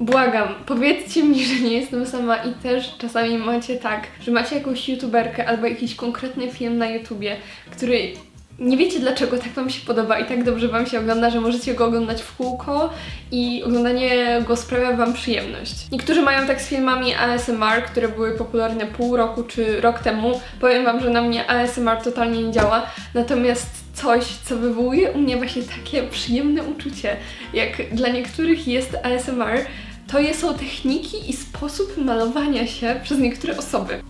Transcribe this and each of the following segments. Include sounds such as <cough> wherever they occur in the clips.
Błagam, powiedzcie mi, że nie jestem sama i też czasami macie tak, że macie jakąś youtuberkę albo jakiś konkretny film na YouTubie, który nie wiecie dlaczego tak Wam się podoba i tak dobrze Wam się ogląda, że możecie go oglądać w kółko i oglądanie go sprawia Wam przyjemność. Niektórzy mają tak z filmami ASMR, które były popularne pół roku czy rok temu. Powiem Wam, że na mnie ASMR totalnie nie działa, natomiast coś, co wywołuje u mnie właśnie takie przyjemne uczucie, jak dla niektórych jest ASMR, to są techniki i sposób malowania się przez niektóre osoby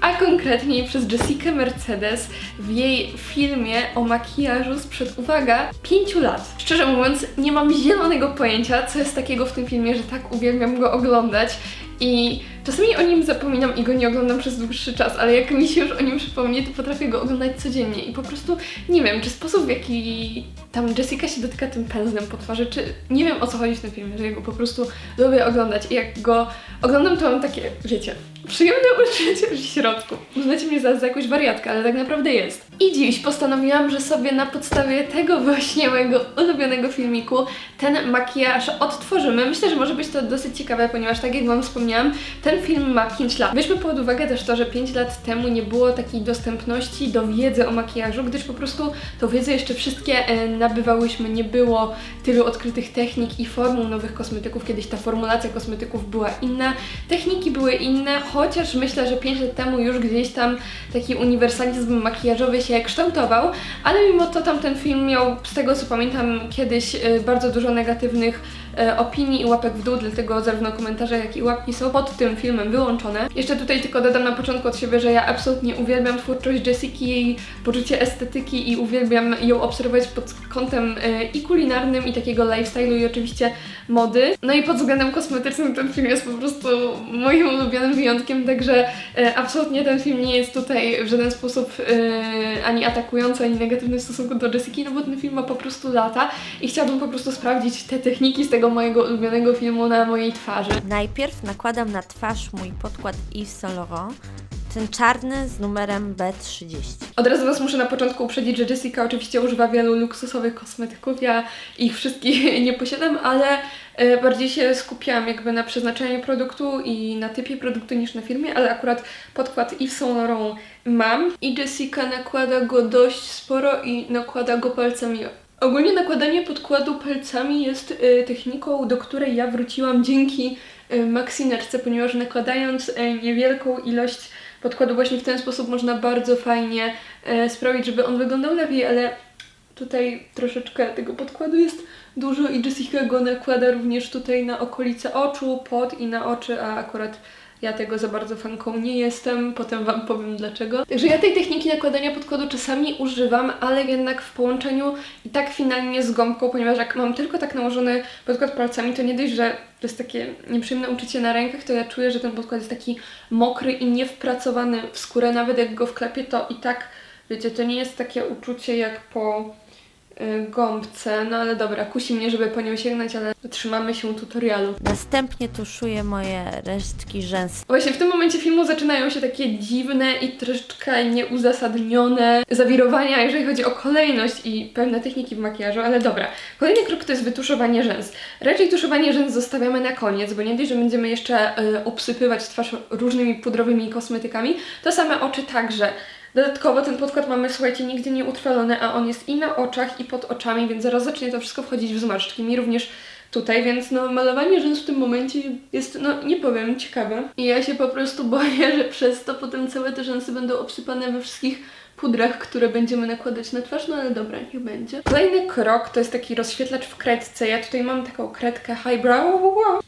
a konkretniej przez Jessica Mercedes w jej filmie o makijażu sprzed, uwaga, 5 lat. Szczerze mówiąc, nie mam zielonego pojęcia, co jest takiego w tym filmie, że tak uwielbiam go oglądać i czasami o nim zapominam i go nie oglądam przez dłuższy czas, ale jak mi się już o nim przypomni, to potrafię go oglądać codziennie i po prostu nie wiem, czy sposób w jaki tam Jessica się dotyka tym pędzlem po twarzy, czy nie wiem o co chodzi w tym filmie, że go po prostu lubię oglądać i jak go oglądam, to mam takie, wiecie, przyjemne <laughs> uczucie w środku. Uznacie mnie za, za jakąś wariatkę, ale tak naprawdę jest. I dziś postanowiłam, że sobie na podstawie tego właśnie mojego ulubionego filmiku ten makijaż odtworzymy. Myślę, że może być to dosyć ciekawe, ponieważ tak jak Wam wspomniałam, ten film ma 5 lat. Weźmy pod uwagę też to, że 5 lat temu nie było takiej dostępności do wiedzy o makijażu, gdyż po prostu tą wiedzę jeszcze wszystkie e, nabywałyśmy, nie było tylu odkrytych technik i formuł nowych kosmetyków. Kiedyś ta formulacja kosmetyków była inna, techniki były inne, chociaż myślę, że 5 lat temu już gdzieś tam taki uniwersalizm makijażowy się kształtował, ale mimo to tamten film miał, z tego co pamiętam, kiedyś e, bardzo dużo negatywnych opinii i łapek w dół, dlatego zarówno komentarze, jak i łapki są pod tym filmem wyłączone. Jeszcze tutaj tylko dodam na początku od siebie, że ja absolutnie uwielbiam twórczość Jessiki, jej poczucie estetyki i uwielbiam ją obserwować pod kątem e, i kulinarnym, i takiego lifestyle'u i oczywiście mody. No i pod względem kosmetycznym ten film jest po prostu moim ulubionym wyjątkiem, także e, absolutnie ten film nie jest tutaj w żaden sposób e, ani atakujący, ani negatywny w stosunku do Jessiki, no bo ten film ma po prostu lata i chciałabym po prostu sprawdzić te techniki z tego mojego ulubionego filmu na mojej twarzy. Najpierw nakładam na twarz mój podkład Yves Saint Laurent, ten czarny z numerem B30. Od razu Was muszę na początku uprzedzić, że Jessica oczywiście używa wielu luksusowych kosmetyków. Ja ich wszystkich <laughs> nie posiadam, ale e, bardziej się skupiałam jakby na przeznaczeniu produktu i na typie produktu niż na firmie, ale akurat podkład Yves Saint Laurent mam i Jessica nakłada go dość sporo i nakłada go palcami. Ogólnie nakładanie podkładu palcami jest e, techniką, do której ja wróciłam dzięki e, Maxineczce, ponieważ nakładając e, niewielką ilość podkładu właśnie w ten sposób można bardzo fajnie sprawić, żeby on wyglądał lepiej, ale tutaj troszeczkę tego podkładu jest dużo i Jessica go nakłada również tutaj na okolice oczu, pod i na oczy, a akurat ja tego za bardzo fanką nie jestem, potem Wam powiem dlaczego. Także ja tej techniki nakładania podkładu czasami używam, ale jednak w połączeniu i tak finalnie z gąbką, ponieważ jak mam tylko tak nałożony podkład palcami, to nie dość, że to jest takie nieprzyjemne uczucie na rękach, to ja czuję, że ten podkład jest taki mokry i niewpracowany w skórę, nawet jak go wklepię, to i tak, wiecie, to nie jest takie uczucie jak po gąbce, no ale dobra, kusi mnie, żeby po nią sięgnąć, ale trzymamy się tutorialu. Następnie tuszuję moje resztki rzęs. Właśnie w tym momencie filmu zaczynają się takie dziwne i troszeczkę nieuzasadnione zawirowania, jeżeli chodzi o kolejność i pewne techniki w makijażu, ale dobra. Kolejny krok to jest wytuszowanie rzęs. Raczej tuszowanie rzęs zostawiamy na koniec, bo nie dość, że będziemy jeszcze y, obsypywać twarz różnymi pudrowymi kosmetykami, to same oczy także. Dodatkowo ten podkład mamy, słuchajcie, nigdy nie utrwalony, a on jest i na oczach, i pod oczami, więc zaraz zacznie to wszystko wchodzić w zmarszczki. Mi również tutaj, więc no malowanie rzęs w tym momencie jest, no nie powiem, ciekawe. I ja się po prostu boję, że przez to potem całe te rzęsy będą obsypane we wszystkich pudrach, które będziemy nakładać na twarz, no ale dobra, niech będzie. Kolejny krok to jest taki rozświetlacz w kredce. Ja tutaj mam taką kredkę Highbrow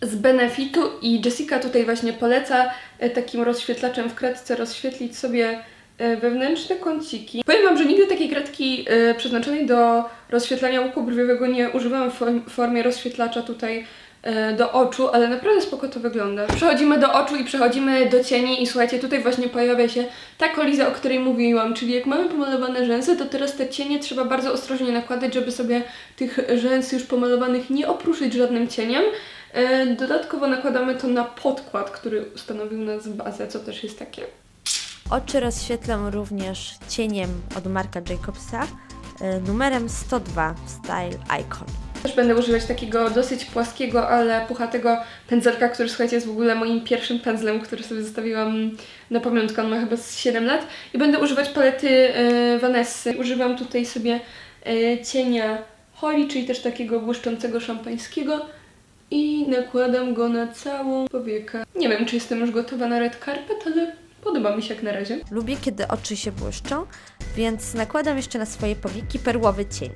z Benefitu i Jessica tutaj właśnie poleca e, takim rozświetlaczem w kredce rozświetlić sobie wewnętrzne kąciki. Powiem Wam, że nigdy takiej kredki e, przeznaczonej do rozświetlania łuku brwiowego nie używałam w form- formie rozświetlacza tutaj e, do oczu, ale naprawdę spoko to wygląda. Przechodzimy do oczu i przechodzimy do cieni i słuchajcie, tutaj właśnie pojawia się ta koliza, o której mówiłam, czyli jak mamy pomalowane rzęsy, to teraz te cienie trzeba bardzo ostrożnie nakładać, żeby sobie tych rzęs już pomalowanych nie opruszyć żadnym cieniem. E, Dodatkowo nakładamy to na podkład, który stanowił nas bazę, co też jest takie Oczy rozświetlam również cieniem od Marka Jacobsa y, numerem 102 Style Icon. Też będę używać takiego dosyć płaskiego, ale puchatego pędzelka, który słuchajcie jest w ogóle moim pierwszym pędzlem, który sobie zostawiłam na pamiątkę, on ma chyba z 7 lat. I będę używać palety yy, Vanessy. Używam tutaj sobie yy, cienia Holly, czyli też takiego błyszczącego szampańskiego i nakładam go na całą powiekę. Nie wiem, czy jestem już gotowa na red carpet, ale podoba mi się jak na razie. Lubię, kiedy oczy się błyszczą, więc nakładam jeszcze na swoje powieki perłowy cień.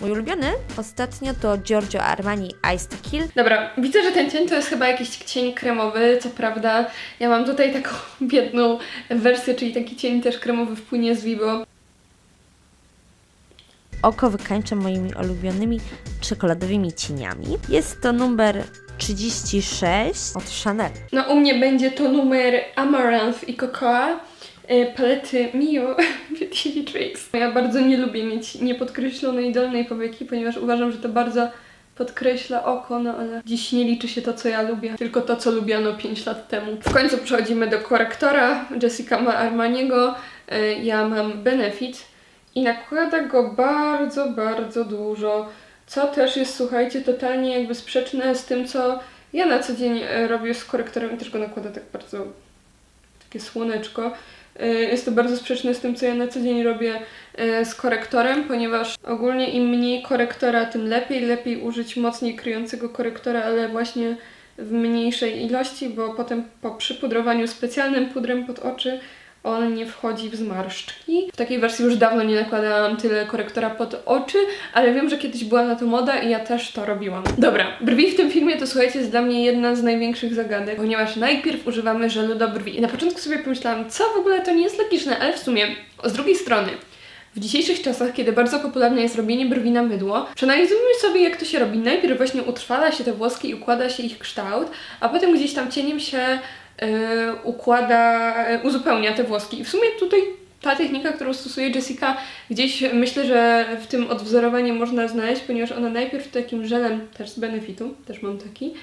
Mój ulubiony ostatnio to Giorgio Armani Ice to Kill. Dobra, widzę, że ten cień to jest chyba jakiś cień kremowy, co prawda. Ja mam tutaj taką <laughs> biedną wersję, czyli taki cień też kremowy w płynie z Vivo. Oko wykańczam moimi ulubionymi czekoladowymi cieniami. Jest to numer 36 od Chanel. No u mnie będzie to numer Amaranth i Cocoa y, palety Mio <laughs> Beauty Tricks. Ja bardzo nie lubię mieć niepodkreślonej dolnej powieki, ponieważ uważam, że to bardzo podkreśla oko, no ale dziś nie liczy się to, co ja lubię, tylko to, co lubiano 5 lat temu. W końcu przechodzimy do korektora. Jessica ma Armaniego, y, ja mam Benefit i nakłada go bardzo, bardzo dużo, co też jest, słuchajcie, totalnie jakby sprzeczne z tym, co ja na co dzień e, robię z korektorem i też go nakłada tak bardzo takie słoneczko. E, Jest to bardzo sprzeczne z tym, co ja na co dzień robię e, z korektorem, ponieważ ogólnie im mniej korektora, tym lepiej. Lepiej użyć mocniej kryjącego korektora, ale właśnie w mniejszej ilości, bo potem po przypudrowaniu specjalnym pudrem pod oczy on nie wchodzi w zmarszczki. W takiej wersji już dawno nie nakładałam tyle korektora pod oczy, ale wiem, że kiedyś była na to moda i ja też to robiłam. Dobra, brwi w tym filmie to słuchajcie jest dla mnie jedna z największych zagadek, ponieważ najpierw używamy żelu do brwi. I na początku sobie pomyślałam, co w ogóle to nie jest logiczne, ale w sumie z drugiej strony w dzisiejszych czasach, kiedy bardzo popularne jest robienie brwi na mydło, przeanalizujmy sobie, jak to się robi. Najpierw właśnie utrwala się te włoski i układa się ich kształt, a potem gdzieś tam cieniem się układa, yy, uzupełnia te włoski. I w sumie tutaj ta technika, którą stosuje Jessica, gdzieś myślę, że w tym odwzorowanie można znaleźć, ponieważ ona najpierw takim żelem, też z Benefitu, też mam taki,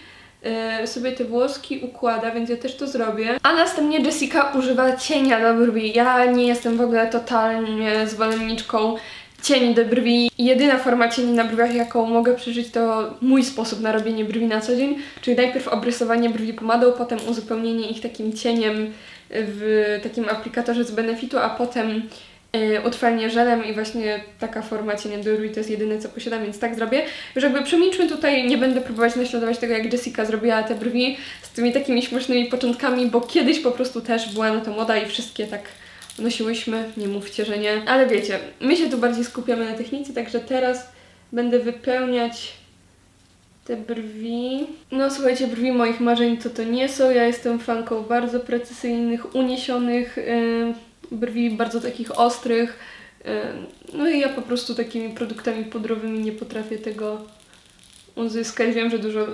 yy, sobie te włoski układa, więc ja też to zrobię. A następnie Jessica używa cienia do brwi. Ja nie jestem w ogóle totalnie zwolenniczką cieni do brwi. Jedyna forma cieni na brwiach, jaką mogę przeżyć, to mój sposób na robienie brwi na co dzień, czyli najpierw obrysowanie brwi pomadą, potem uzupełnienie ich takim cieniem w takim aplikatorze z Benefitu, a potem yy, utrwalenie żelem i właśnie taka forma cienia do brwi to jest jedyne, co posiadam, więc tak zrobię. Już jakby przemilczmy tutaj, nie będę próbować naśladować tego, jak Jessica zrobiła te brwi z tymi takimi śmiesznymi początkami, bo kiedyś po prostu też była na to moda i wszystkie tak nosiłyśmy, nie mówcie, że nie. Ale wiecie, my się tu bardziej skupiamy na technice, także teraz będę wypełniać te brwi. No słuchajcie, brwi moich marzeń to to nie są. Ja jestem fanką bardzo precyzyjnych, uniesionych yy, brwi, bardzo takich ostrych. Yy, no i ja po prostu takimi produktami pudrowymi nie potrafię tego uzyskać. Wiem, że dużo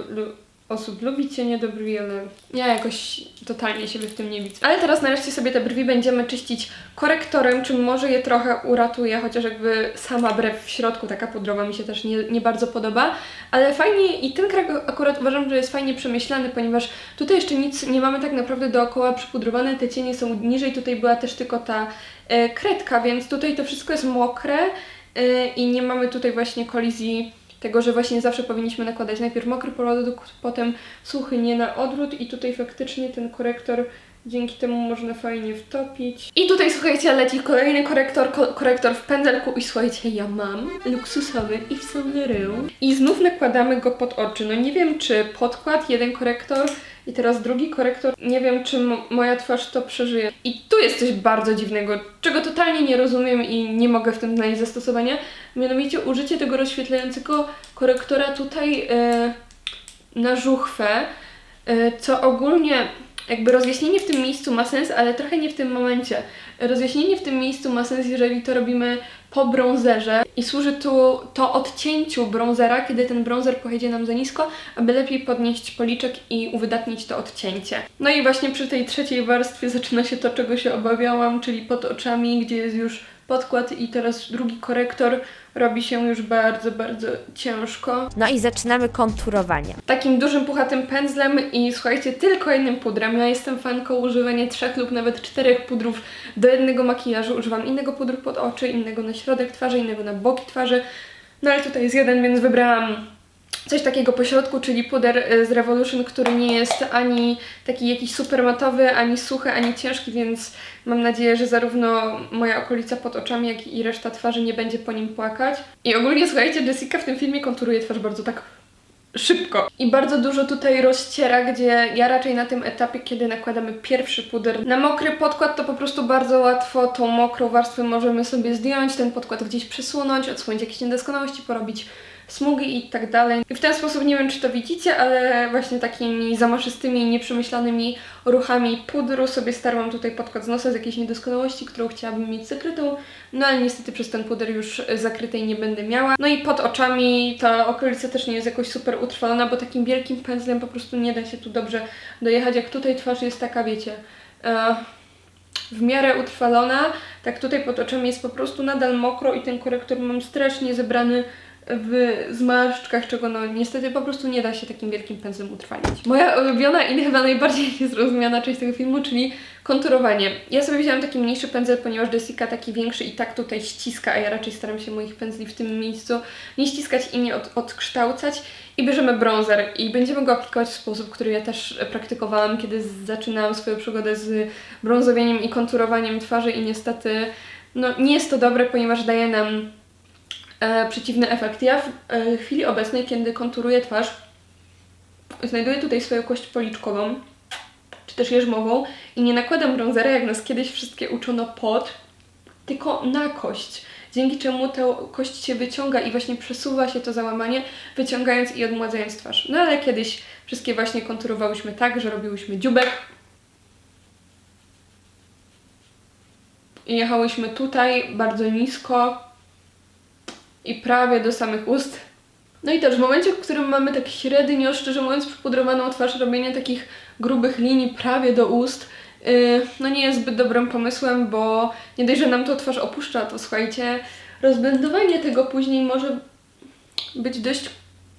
osób lubi cienie do brwi, ale ja jakoś totalnie siebie w tym nie widzę. Ale teraz nareszcie sobie te brwi będziemy czyścić korektorem, czym może je trochę uratuje, chociaż jakby sama brew w środku taka pudrowa mi się też nie, nie bardzo podoba, ale fajnie i ten krok akurat uważam, że jest fajnie przemyślany, ponieważ tutaj jeszcze nic nie mamy tak naprawdę dookoła. Przypudrowane, te cienie są niżej, tutaj była też tylko ta e, kredka, więc tutaj to wszystko jest mokre e, i nie mamy tutaj właśnie kolizji tego, że właśnie zawsze powinniśmy nakładać najpierw mokry produkt, potem suchy, nie na odwrót i tutaj faktycznie ten korektor dzięki temu można fajnie wtopić. I tutaj słuchajcie, leci kolejny korektor, ko korektor w pędzelku i słuchajcie, ja mam luksusowy Yves Saint Laurent i znów nakładamy go pod oczy. No nie wiem, czy podkład, jeden korektor i teraz drugi korektor, nie wiem, czy mo- moja twarz to przeżyje. I tu jest coś bardzo dziwnego, czego totalnie nie rozumiem i nie mogę w tym znaleźć zastosowania. Mianowicie użycie tego rozświetlającego korektora tutaj e, na żuchwę, e, co ogólnie jakby rozjaśnienie w tym miejscu ma sens, ale trochę nie w tym momencie. Rozjaśnienie w tym miejscu ma sens, jeżeli to robimy po brązerze i służy tu to odcięciu brązera, kiedy ten brązer pojedzie nam za nisko, aby lepiej podnieść policzek i uwydatnić to odcięcie. No i właśnie przy tej trzeciej warstwie zaczyna się to, czego się obawiałam, czyli pod oczami, gdzie jest już podkład i teraz drugi korektor robi się już bardzo, bardzo ciężko No i zaczynamy konturowanie. takim dużym, puchatym pędzlem i słuchajcie, tylko jednym pudrem. Ja jestem fanką używania trzech lub nawet czterech pudrów do jednego makijażu. Używam innego pudru pod oczy, innego na środek twarzy, innego na boki twarzy. No ale tutaj jest jeden, więc wybrałam coś takiego pośrodku, czyli puder y, z Revolution, który nie jest ani taki jakiś super matowy, ani suchy, ani ciężki, więc mam nadzieję, że zarówno moja okolica pod oczami, jak i reszta twarzy nie będzie po nim płakać. I ogólnie słuchajcie, Jessica w tym filmie konturuje twarz bardzo tak szybko. I bardzo dużo tutaj rozciera, gdzie ja raczej na tym etapie, kiedy nakładamy pierwszy puder na mokry podkład, to po prostu bardzo łatwo tą mokrą warstwę możemy sobie zdjąć, ten podkład gdzieś przesunąć, odsłonić jakieś niedoskonałości, porobić smugi i tak dalej. I w ten sposób, nie wiem czy to widzicie, ale właśnie takimi zamaszystymi, nieprzemyślanymi ruchami pudru sobie starłam tutaj podkład z nosa z jakiejś niedoskonałości, którą chciałabym mieć zakrytą, no ale niestety przez ten puder już zakrytej nie będę miała. No i pod oczami ta okolica też nie jest jakoś super utrwalona, bo takim wielkim pędzlem po prostu nie da się tu dobrze dojechać, jak tutaj twarz jest taka, wiecie... E, w miarę utrwalona, tak tutaj pod oczami jest po prostu nadal mokro i ten korektor mam strasznie zebrany w zmarszczkach, czego no niestety po prostu nie da się takim wielkim pędzlem utrwalić. Moja ulubiona i chyba najbardziej <laughs> niezrozumiana część tego filmu, czyli konturowanie. Ja sobie wzięłam taki mniejszy pędzel, ponieważ Jessica taki większy i tak tutaj ściska, a ja raczej staram się moich pędzli w tym miejscu nie ściskać i nie od, odkształcać. I bierzemy bronzer i będziemy go aplikować w sposób, który ja też praktykowałam, kiedy zaczynałam swoją przygodę z brązowieniem i konturowaniem twarzy i niestety no, nie jest to dobre, ponieważ daje nam e, przeciwny efekt. Ja w e, chwili obecnej, kiedy konturuję twarz, znajduję tutaj swoją kość policzkową, czy też jeżmową i nie nakładam bronzera, jak nas kiedyś wszystkie uczono pod, tylko na kość. Dzięki czemu ta kość się wyciąga i właśnie przesuwa się to załamanie, wyciągając i odmładzając twarz. No ale kiedyś wszystkie właśnie konturowałyśmy tak, że robiłyśmy dziubek i jechałyśmy tutaj bardzo nisko i prawie do samych ust. No i też w momencie, w którym mamy tak średnio, szczerze mówiąc, przypudrowaną twarz, robienie takich grubych linii prawie do ust, yy, no nie jest zbyt dobrym pomysłem, bo nie dość, że nam to twarz opuszcza, to słuchajcie, rozblendowanie tego później może być dość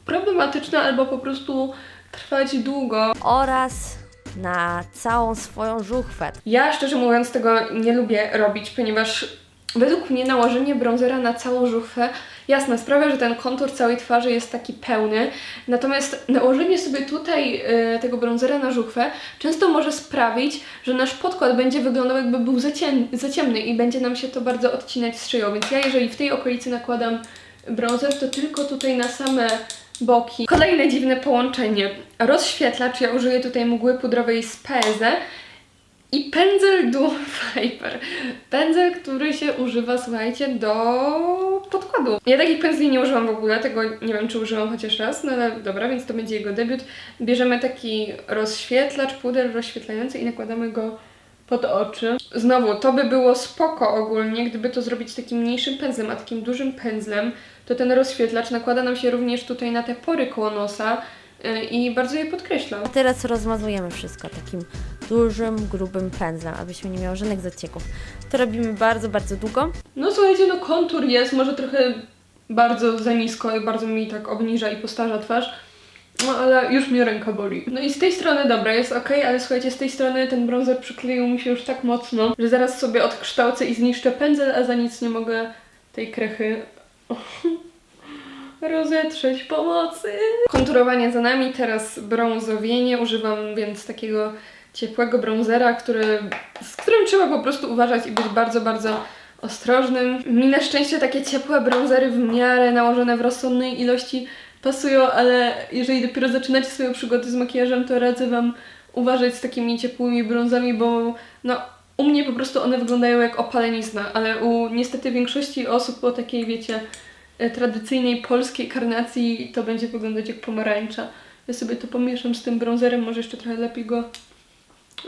problematyczne albo po prostu trwać długo. Oraz na całą swoją żuchwę. Ja szczerze mówiąc tego nie lubię robić, ponieważ według mnie nałożenie bronzera na całą żuchwę jasne sprawia, że ten kontur całej twarzy jest taki pełny, natomiast nałożenie sobie tutaj e, tego bronzera na żuchwę często może sprawić, że nasz podkład będzie wyglądał jakby był za, ciem- za ciemny i będzie nam się to bardzo odcinać z szyją, więc ja jeżeli w tej okolicy nakładam bronzer, to tylko tutaj na same boki. Kolejne dziwne połączenie. Rozświetlacz, ja użyję tutaj mgły pudrowej z PZ i pędzel Duo Viper. Pędzel, który się używa, słuchajcie, do podkładu. Ja takich pędzli nie użyłam w ogóle, tego nie wiem, czy użyłam chociaż raz, no ale dobra, więc to będzie jego debiut. Bierzemy taki rozświetlacz, puder rozświetlający i nakładamy go pod oczy. Znowu, to by było spoko ogólnie, gdyby to zrobić takim mniejszym pędzlem, a takim dużym pędzlem, to ten rozświetlacz nakłada nam się również tutaj na te pory koło nosa yy, i bardzo je podkreśla. A teraz rozmazujemy wszystko takim dużym, grubym pędzlem, abyśmy nie miały żadnych zacieków. To robimy bardzo, bardzo długo. No słuchajcie, no kontur jest, może trochę bardzo za nisko i bardzo mi tak obniża i postarza twarz. No ale już mnie ręka boli. No i z tej strony dobra, jest ok, ale słuchajcie, z tej strony ten bronzer przykleił mi się już tak mocno, że zaraz sobie odkształcę i zniszczę pędzel, a za nic nie mogę tej krechy <laughs> rozetrzeć pomocy. Konturowanie za nami, teraz brązowienie. Używam więc takiego ciepłego bronzera, który, z którym trzeba po prostu uważać i być bardzo, bardzo ostrożnym. Mi na szczęście takie ciepłe bronzery w miarę nałożone w rozsądnej ilości pasują, ale jeżeli dopiero zaczynacie swoją przygodę z makijażem, to radzę Wam uważać z takimi ciepłymi brązami, bo no u mnie po prostu one wyglądają jak opalenizna, ale u niestety większości osób o takiej, wiecie, e, tradycyjnej polskiej karnacji to będzie wyglądać jak pomarańcza. Ja sobie to pomieszam z tym bronzerem, może jeszcze trochę lepiej go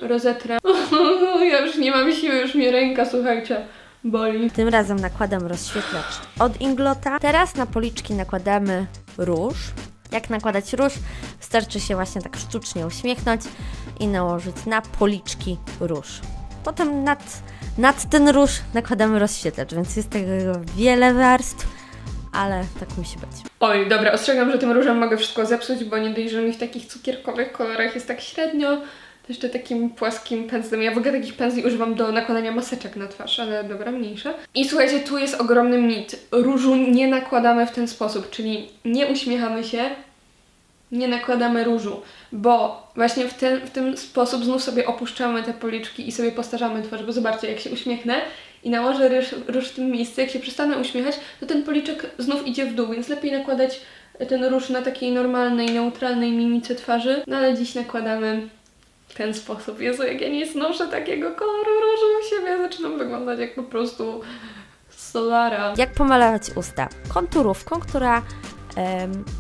rozetrę. <laughs> ja już nie mam siły, już mnie ręka, słuchajcie, boli. Tym razem nakładam rozświetlacz od Inglota. Teraz na policzki nakładamy róż. Jak nakładać róż? Wystarczy się właśnie tak sztucznie uśmiechnąć i nałożyć na policzki róż. Potem nad, nad ten róż nakładamy rozświetlacz, więc jest tego wiele warstw, ale tak musi być. Oj, dobra, ostrzegam, że tym różem mogę wszystko zepsuć, bo nie dość, że mi w takich cukierkowych kolorach jest tak średnio, jeszcze takim płaskim pędzlem. Ja w ogóle takich pędzli używam do nakładania maseczek na twarz, ale dobra, mniejsza. I słuchajcie, tu jest ogromny mit. Różu nie nakładamy w ten sposób, czyli nie uśmiechamy się, nie nakładamy różu, bo właśnie w ten, w ten sposób znów sobie opuszczamy te policzki i sobie postarzamy twarz, bo zobaczcie, jak się uśmiechnę i nałożę róż w tym miejscu, jak się przestanę uśmiechać, to ten policzek znów idzie w dół, więc lepiej nakładać ten róż na takiej normalnej, neutralnej mimice twarzy, no ale dziś nakładamy w ten sposób. Jezu, jak ja nie znoszę takiego koloru różu u siebie, zaczynam wyglądać jak po prostu Solara. Jak pomalować usta? Konturówką, która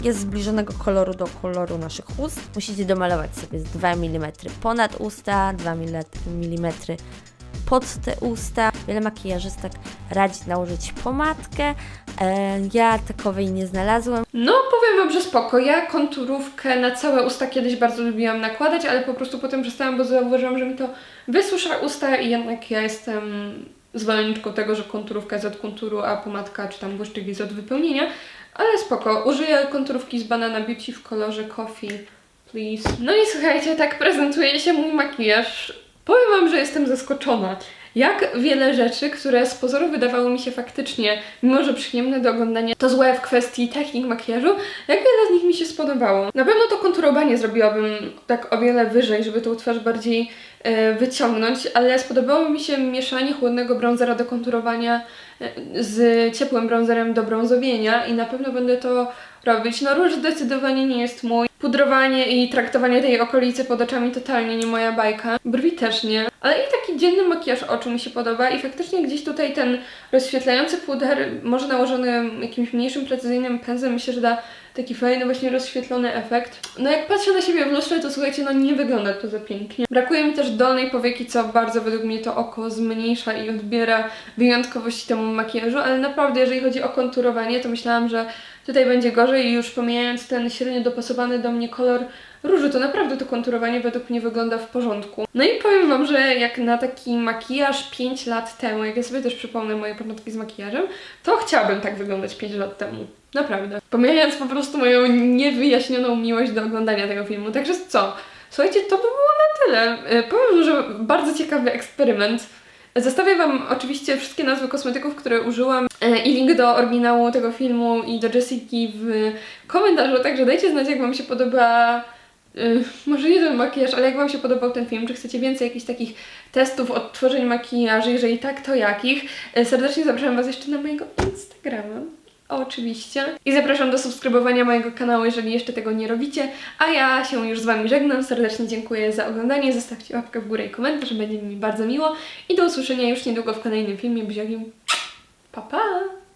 jest zbliżonego koloru do koloru naszych ust. Musicie domalować sobie z 2 mm ponad usta, 2 mm pod te usta. Wiele makijażystek radzi nałożyć pomadkę. E, ja takowej nie znalazłam. No, powiem Wam, że spoko. Ja konturówkę na całe usta kiedyś bardzo lubiłam nakładać, ale po prostu potem przestałam, bo zauważyłam, że mi to wysusza usta i jednak ja jestem zwolenniczką tego, że konturówka jest od konturu, a pomadka czy tam błyszczyk jest od wypełnienia. Ale spoko. Użyję konturówki z Banana Beauty w kolorze Coffee, please. No i słuchajcie, tak prezentuje się mój makijaż. Powiem Wam, że jestem zaskoczona. Jak wiele rzeczy, które z pozoru wydawały mi się faktycznie, mimo że przyjemne do oglądania, to złe w kwestii technik makijażu, jak wiele z nich mi się spodobało. Na pewno to konturowanie zrobiłabym tak o wiele wyżej, żeby tą twarz bardziej e, wyciągnąć, ale spodobało mi się mieszanie chłodnego bronzera do konturowania e, z ciepłym bronzerem do brązowienia i na pewno będę to robić. No róż zdecydowanie nie jest mój. Pudrowanie i traktowanie tej okolicy pod oczami totalnie nie moja bajka. Brwi też nie. Ale i taki dzienny makijaż oczu mi się podoba i faktycznie gdzieś tutaj ten rozświetlający puder, może nałożony jakimś mniejszym, precyzyjnym pędzlem, myślę, że da taki fajny, właśnie rozświetlony efekt. No jak patrzę na siebie w lustrze, to słuchajcie, no nie wygląda to za pięknie. Brakuje mi też dolnej powieki, co bardzo według mnie to oko zmniejsza i odbiera wyjątkowości temu makijażu, ale naprawdę jeżeli chodzi o konturowanie, to myślałam, że tutaj będzie gorzej i już pomijając ten średnio dopasowany do mnie kolor różu, to naprawdę to konturowanie według mnie wygląda w porządku. No i powiem Wam, że jak na taki makijaż 5 lat temu, jak ja sobie też przypomnę moje początki z makijażem, to chciałabym tak wyglądać 5 lat temu. Naprawdę. Pomijając po prostu moją niewyjaśnioną miłość do oglądania tego filmu. Także co? Słuchajcie, to by było na tyle. E, Powiem, że bardzo ciekawy eksperyment. Zostawię Wam oczywiście wszystkie nazwy kosmetyków, które użyłam e, i link do oryginału tego filmu i do Jessiki w komentarzu, także dajcie znać, jak Wam się podoba y, może nie ten makijaż, ale jak Wam się podobał ten film, czy chcecie więcej jakichś takich testów odtworzeń makijaży, jeżeli tak, to jakich? Y, Serdecznie zapraszam Was jeszcze na mojego Instagrama. Oczywiście. I zapraszam do subskrybowania mojego kanału, jeżeli jeszcze tego nie robicie. A ja się już z Wami żegnam. Serdecznie dziękuję za oglądanie. Zostawcie łapkę w górę i komentarz, będzie mi bardzo miło. I do usłyszenia już niedługo w kolejnym filmie. Buziakiem. Pa, pa!